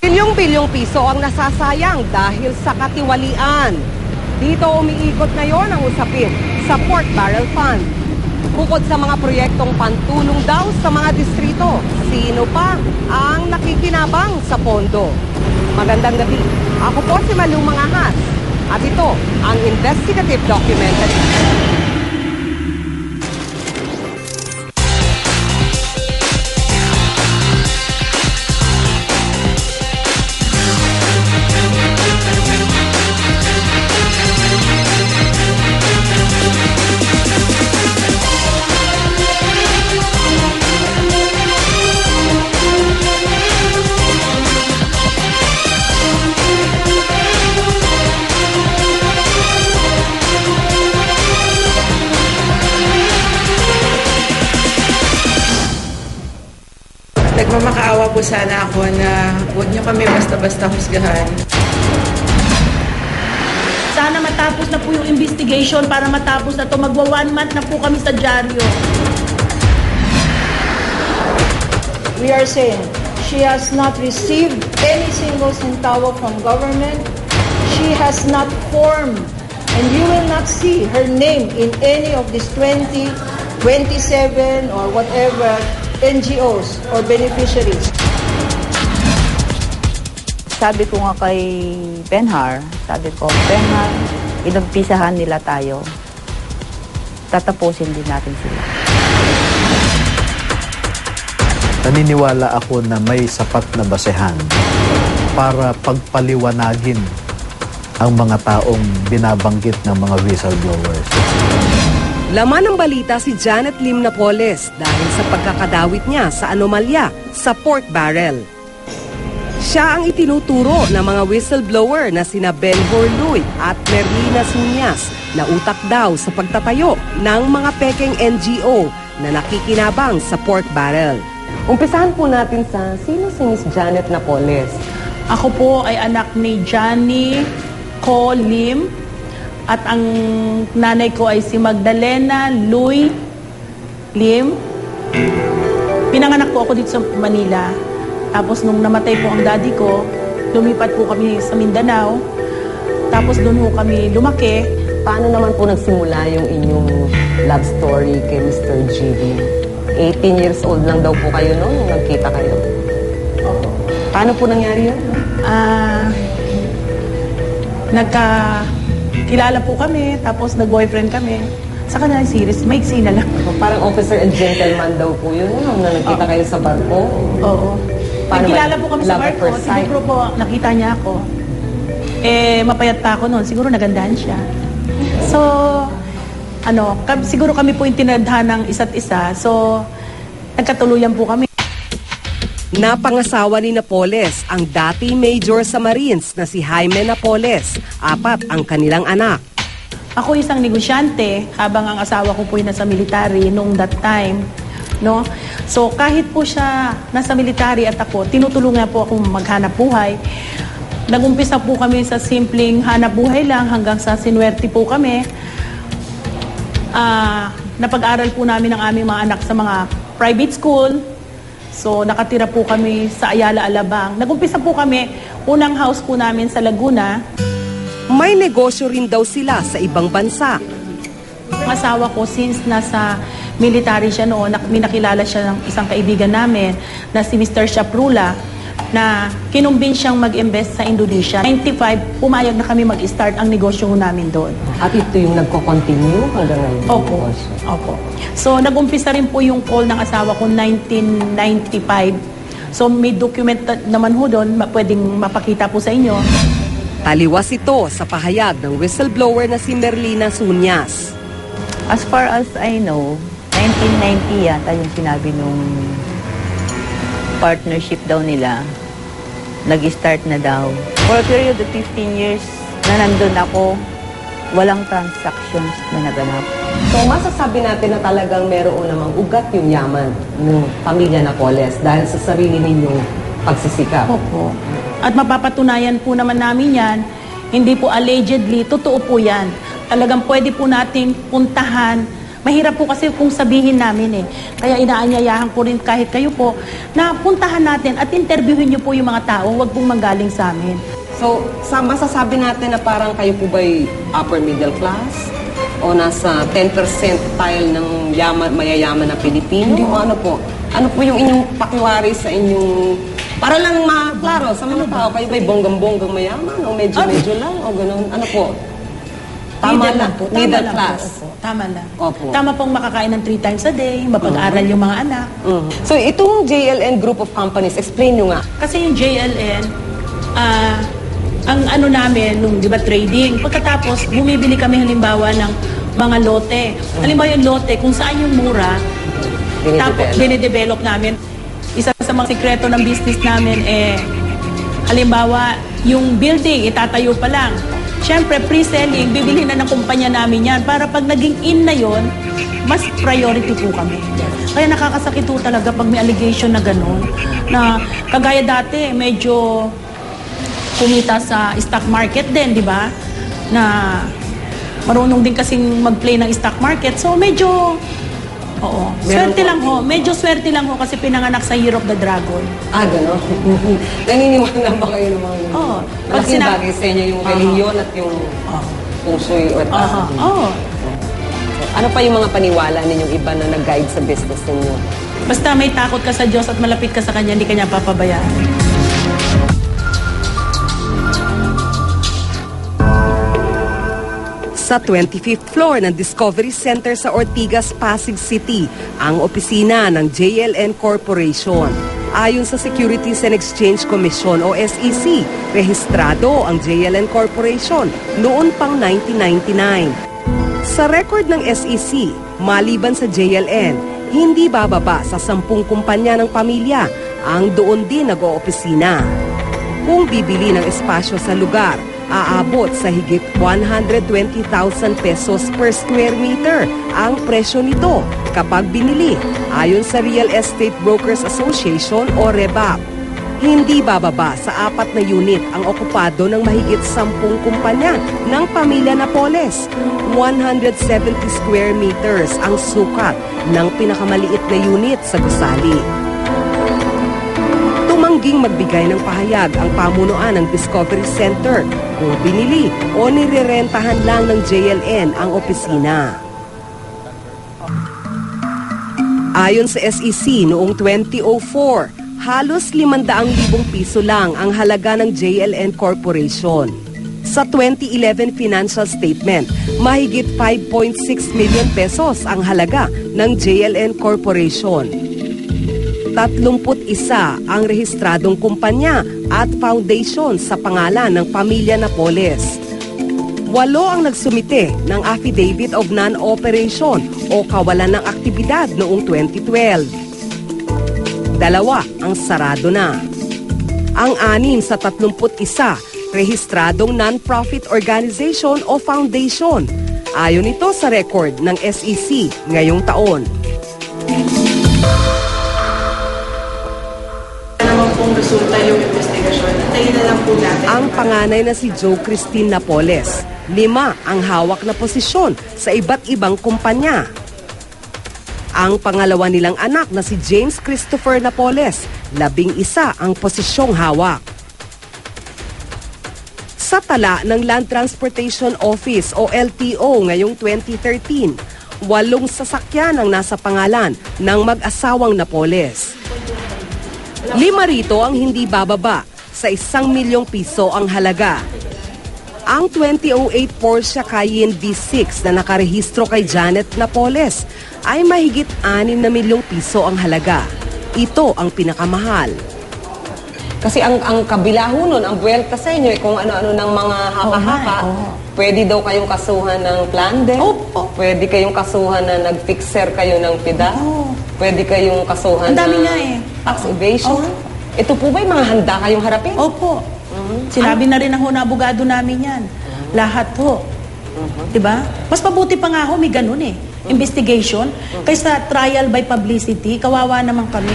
Bilyong-bilyong piso ang nasasayang dahil sa katiwalian. Dito umiikot ngayon ang usapin sa Pork Barrel Fund. Bukod sa mga proyektong pantulong daw sa mga distrito, sino pa ang nakikinabang sa pondo? Magandang gabi. Ako po si Malu Mangahas. At ito ang investigative documentary. Nagmamakaawa po sana ako na huwag niyo kami basta-basta husgahan. Sana matapos na po yung investigation para matapos na to. Magwa one month na po kami sa dyaryo. We are saying she has not received any single centavo from government. She has not formed, and you will not see her name in any of these 20, 27 or whatever NGOs or beneficiaries. Sabi ko nga kay Benhar, sabi ko, Benhar, inumpisahan nila tayo. Tatapusin din natin sila. naniniwala ako na may sapat na basehan para pagpaliwanagin ang mga taong binabanggit ng mga whistleblowers. Laman ng balita si Janet Lim Napoles dahil sa pagkakadawit niya sa anomalya sa pork barrel. Siya ang itinuturo ng mga whistleblower na sina Ben Horluy at Merlina Sunyas na utak daw sa pagtatayo ng mga pekeng NGO na nakikinabang sa pork barrel. Umpisahan po natin sa sino si Miss Janet Napoles. Ako po ay anak ni Johnny Ko Lim at ang nanay ko ay si Magdalena Lui Lim. Pinanganak po ako dito sa Manila. Tapos nung namatay po ang daddy ko, lumipat po kami sa Mindanao. Tapos doon po kami lumaki. Paano naman po nagsimula yung inyong love story kay Mr. GB? 18 years old lang daw po kayo noon nung nagkita kayo. Paano po nangyari yun? Ah, nagka kilala po kami, tapos nag-boyfriend kami. Sa kanila series, may na lang. Parang officer and gentleman daw po yun nung na nagkita kayo sa barko. Oo. Paano Nagkilala ba? po kami sa Love at barko. first sight? Siguro po, nakita niya ako. Eh, mapayat pa ako noon. Siguro nagandahan siya. So, ano, siguro kami po yung tinadhan ng isa't isa. So, nagkatuluyan po kami. Napangasawa ni Napoles ang dati major sa Marines na si Jaime Napoles. Apat ang kanilang anak. Ako isang negosyante habang ang asawa ko po ay nasa military nung that time. No? So kahit po siya nasa military at ako, tinutulungan po akong maghanap buhay. Nagumpisa po kami sa simpleng hanap buhay lang hanggang sa sinwerte po kami. Ah, napag-aral po namin ang aming mga anak sa mga private school. So nakatira po kami sa Ayala, Alabang. Nagumpisa po kami, unang house po namin sa Laguna. May negosyo rin daw sila sa ibang bansa. Ang asawa ko, since nasa military siya noon, nak- may nakilala siya ng isang kaibigan namin na si Mr. Shaprula na kinumbin siyang mag-invest sa Indonesia. 95, pumayag na kami mag-start ang negosyo namin doon. At ito yung nagko-continue hanggang ngayon. Opo. Opo. So, nag-umpisa rin po yung call ng asawa ko 1995. So, may document na- naman ho doon, pwedeng mapakita po sa inyo. Taliwas ito sa pahayag ng whistleblower na si Merlina Sunyas. As far as I know, 1990 yata yung sinabi nung partnership daw nila. Nag-start na daw. For a period of 15 years na nandun ako, walang transactions na naganap. So masasabi natin na talagang meron namang ugat yung yaman ng pamilya Napoles dahil sa sarili ninyong pagsisikap. Opo. At mapapatunayan po naman namin yan, hindi po allegedly, totoo po yan. Talagang pwede po nating puntahan Mahirap po kasi kung sabihin namin eh. Kaya inaanyayahan ko rin kahit kayo po na puntahan natin at interviewin niyo po yung mga tao, huwag pong manggaling sa amin. So, sa masasabi natin na parang kayo po ba'y upper middle class? O nasa 10 percentile ng yaman, mayayaman na Pilipino? O ano po? Ano po yung inyong pakiwari sa inyong... Para lang maklaro sa mga tao, kayo ba'y bonggang-bonggang mayaman? O medyo-medyo lang? O ganun? Ano po? Tama Middle lang. po. Tama Middle lang class. Po, opo. Tama lang. Opo. Tama pong makakain ng three times a day, mapag-aral yung mga anak. Mhm. So, itong JLN group of companies, explain nyo nga. Kasi yung JLN, ah, ang ano namin, nung di ba trading, pagkatapos bumibili kami halimbawa ng mga lote. Halimbawa yung lote, kung saan yung mura, tapos Dinidevelop. dinidevelop namin. Isa sa mga sikreto ng business namin eh, halimbawa, yung building, itatayo pa lang. Siyempre, pre-selling, bibili na ng kumpanya namin yan para pag naging in na yon mas priority po kami. Kaya nakakasakit po talaga pag may allegation na gano'n. Na kagaya dati, medyo kumita sa stock market din, di ba? Na marunong din kasing mag-play ng stock market. So medyo, oo, swerte lang ho. Medyo swerte lang ho kasi pinanganak sa Year of the Dragon. Ah, gano'n. Naniniwala ba kayo ng mga Oo. Pag Malaking sina- bagay sa inyo yung Aha. reliyon at yung pusoy or Aha, oo. Ano pa yung mga paniwala ninyong iba na nag-guide sa business ninyo? Basta may takot ka sa Diyos at malapit ka sa Kanya, hindi Kanya papabayaan. Sa 25th floor ng Discovery Center sa Ortigas, Pasig City, ang opisina ng JLN Corporation. Ayon sa Securities and Exchange Commission o SEC, rehistrado ang JLN Corporation noon pang 1999. Sa record ng SEC, maliban sa JLN, hindi bababa sa sampung kumpanya ng pamilya ang doon din nag-oopisina. Kung bibili ng espasyo sa lugar, aabot sa higit 120,000 pesos per square meter ang presyo nito kapag binili ayon sa Real Estate Brokers Association o REBAP. Hindi bababa sa apat na unit ang okupado ng mahigit sampung kumpanya ng pamilya Napoles. 170 square meters ang sukat ng pinakamaliit na unit sa gusali. Tumangging magbigay ng pahayag ang pamunuan ng Discovery Center kung binili o nirerentahan lang ng JLN ang opisina. Ayon sa SEC noong 2004, halos 500,000 piso lang ang halaga ng JLN Corporation. Sa 2011 financial statement, mahigit 5.6 million pesos ang halaga ng JLN Corporation. 31 ang rehistradong kumpanya at foundation sa pangalan ng Pamilya Napoles. Walo ang nagsumite ng Affidavit of Non-Operation o kawalan ng aktibidad noong 2012. Dalawa ang sarado na. Ang anim sa 31, rehistradong non-profit organization o foundation. Ayon ito sa record ng SEC ngayong taon. Ang panganay na si Joe Christine Napoles. Lima ang hawak na posisyon sa iba't ibang kumpanya. Ang pangalawa nilang anak na si James Christopher Napoles, labing isa ang posisyong hawak. Sa tala ng Land Transportation Office o LTO ngayong 2013, walong sasakyan ang nasa pangalan ng mag-asawang Napoles. Lima rito ang hindi bababa sa isang milyong piso ang halaga. Ang 2008 Porsche Cayenne V6 na nakarehistro kay Janet Napoles ay mahigit 6 na milyong piso ang halaga. Ito ang pinakamahal. Kasi ang ang kabila ho nun, ang buwelta sa inyo, eh, kung ano-ano ng mga haka-haka, Oo nga, oo. pwede daw kayong kasuhan ng plande. Opo. Pwede kayong kasuhan na nag-fixer kayo ng PIDA. Oo. Pwede kayong kasuhan ng eh. tax evasion. Oo. Ito po ba'y mga handa kayong harapin? Opo. Sinabi na rin ako na abogado namin yan. Lahat po. Diba? Mas mabuti pa nga ho, may ganun eh. Investigation. Kaysa trial by publicity, kawawa naman kami.